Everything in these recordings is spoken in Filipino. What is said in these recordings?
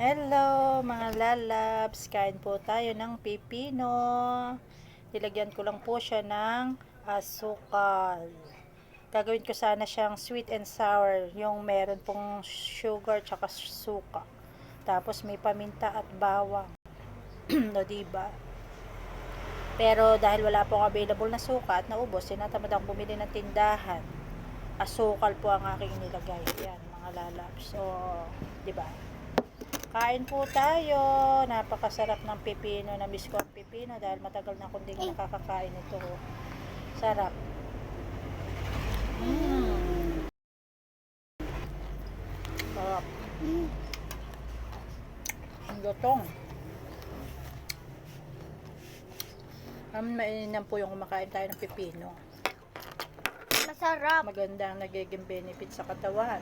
Hello mga lalabs, kain po tayo ng pipino. Nilagyan ko lang po siya ng asukal. Gagawin ko sana siyang sweet and sour, yung meron pong sugar tsaka suka. Tapos may paminta at bawang. no, diba? Pero dahil wala pong available na suka at naubos, sinatamad akong bumili ng tindahan. Asukal po ang aking nilagay. Yan, mga lalabs. So, di ba? Kain po tayo. Napakasarap ng pipino. Namiss ko ang pipino dahil matagal na akong hindi nakakakain ito. Sarap. Mm. Sarap. Ang lutong. Ang mainam po yung kumakain tayo ng pipino. Masarap. Maganda ang nagiging benefit sa katawan.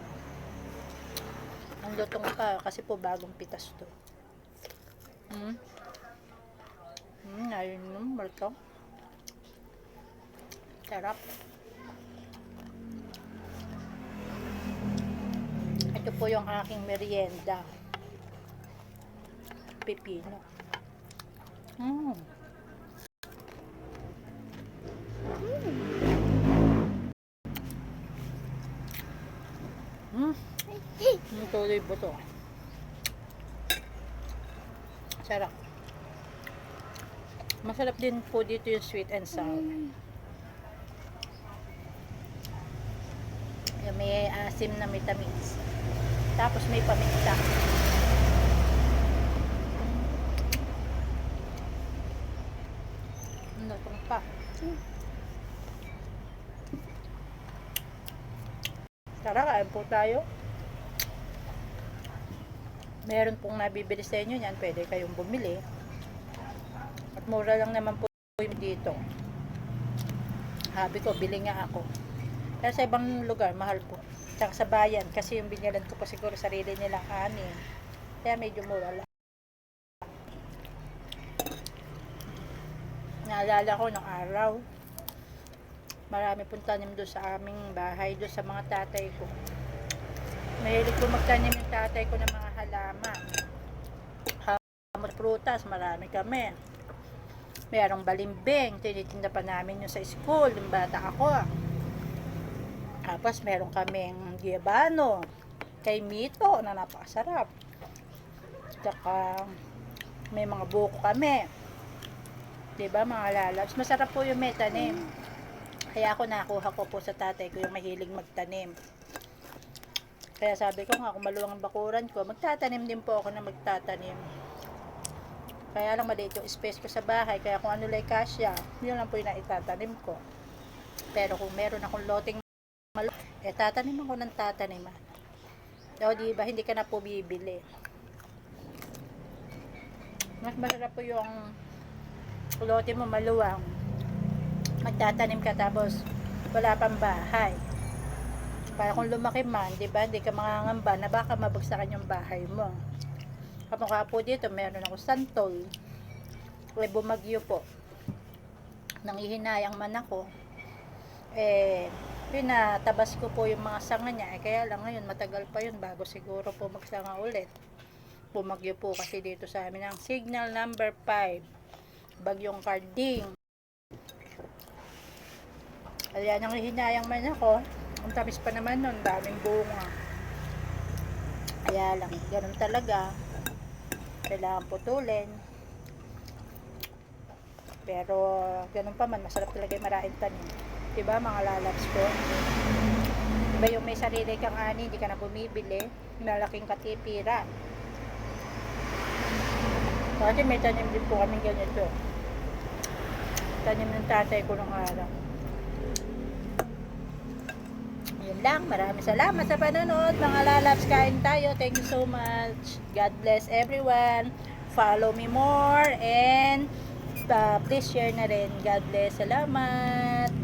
Ang lutong pa kasi po bagong pitas to. Hmm? Hmm, ayun yung malutong. Sarap. Ito po yung aking merienda. Pipino. Hmm. Ang tuloy po to. Sarap. Masarap din po dito yung sweet and sour. Yung may asim na vitamins. Tapos may paminta. Ano itong pa? Tara, kain po tayo. Meron pong nabibili sa inyo yan, pwede kayong bumili. At mura lang naman po dito. Habi ko, bili nga ako. Kaya sa ibang lugar, mahal po. Tsaka sa bayan, kasi yung binilan ko po siguro sarili nilang anin. Kaya medyo mura lang. Naalala ko ng araw, marami pong tanim doon sa aming bahay, doon sa mga tatay ko. Mahilig ko magtanim yung tatay ko ng mga halaman. Hamot prutas, marami kami. Merong balimbing, tinitinda pa namin yung sa school, yung bata ako. Tapos meron kaming giabano, kay Mito, na napakasarap. Tsaka may mga buko kami. 'Di ba mga lalabs? Masarap po yung may tanim. Kaya ako nakuha ko po sa tatay ko yung mahilig magtanim. Kaya sabi ko nga, kung maluwang ang bakuran ko, magtatanim din po ako na magtatanim. Kaya lang maliit yung space ko sa bahay, kaya kung ano lang kasya, yun lang po yung naitatanim ko. Pero kung meron akong loting malo, eh tatanim ako ng tataniman. O di ba, hindi ka na po bibili. Mas masarap po yung lote mo maluwang. Magtatanim ka tapos wala pang bahay. Para kung lumaki man, di ba, hindi ka mangangamba na baka mabagsakan yung bahay mo. Kamukha po dito, meron ako santol. Kaya bumagyo po. Nangihinayang man ako. Eh, pinatabas ko po yung mga sanga niya. Eh, kaya lang ngayon, matagal pa yun bago siguro po magsanga ulit. Bumagyo po kasi dito sa amin ang signal number 5. Bagyong Carding. Kaya nang hinayang man ako, ang tamis pa naman nun, daming bunga. Kaya lang, ganun talaga. Kailangan putulin. Pero, ganun pa man, masarap talaga yung maraing tanim. Diba, mga lalabs ko? Diba yung may sarili kang ani, hindi ka na bumibili, malaking katipira. Kasi may tanim din po kami ganito. Tanim ng tatay ko nung araw. Yun lang. Maraming salamat sa panonood. Mga lalabs, kain tayo. Thank you so much. God bless everyone. Follow me more and uh, please share na rin. God bless. Salamat.